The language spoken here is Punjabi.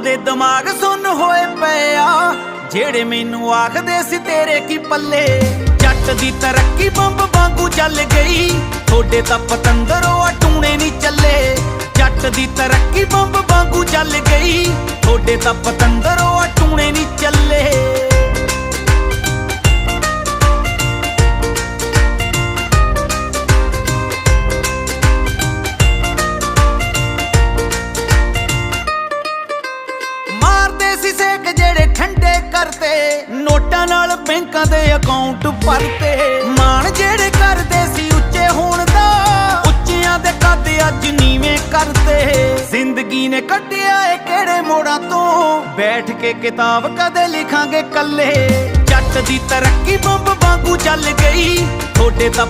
ਦੇ ਦਿਮਾਗ ਸੁੰਨ ਹੋਏ ਪਏ ਆ। ਜਿਹੜੇ ਮੈਨੂੰ ਆਖਦੇ ਸੀ, ਤੇਰੇ ਕੀ ਪੱਲੇ? ਜੱਟ ਦੀ ਤਰੱਕੀ ਬੰਬ ਵਾਂਗੂ ਚੱਲ ਗਈ। ਥੋੜੇ ਤਾਂ ਪਤੰਦਰੋਂ ਆ ਟੂਣੇ ਨਹੀਂ ਚੱਲੇ। ਜੱਟ ਦੀ ਤਰੱਕੀ ਬੰਬ ਵਾਂਗੂ ਚੱਲ ਗਈ। ਥੋੜੇ ਤਾਂ ਪਤੰਦਰੋਂ ਸੀ ਸੇਕ ਜਿਹੜੇ ਠੰਡੇ ਕਰਤੇ। ਨੋਟਾਂ ਨਾਲ ਬੈਂਕਾਂ ਦੇ ਅਕਾਊਂਟ ਭਰਤੇ। ਮਾਣ ਜਿਹੜੇ ਕਰਦੇ ਸੀ ਉੱਚੇ ਹੋਣ ਦਾ। ਉੱਚਿਆਂ ਦੇ ਕੱਦ ਅੱਜ ਨੀਵੇਂ ਕਰਤੇ। ਜ਼ਿੰਦਗੀ ਨੇ ਕੱਢਿਆ ਏ ਕਿਹੜੇ ਮੋੜਾਂ ਤੋਂ। ਬੈਠ ਕੇ ਕਿਤਾਬ ਕਦੇ ਲਿਖਾਂਗੇ ਕੱਲੇ। ਜੱਟ ਦੀ ਤਰੱਕੀ ਬੰਬ ਵਾਂਗੂ ਚੱਲ ਗਈ। ਥੋੜੇ ਤਾਂ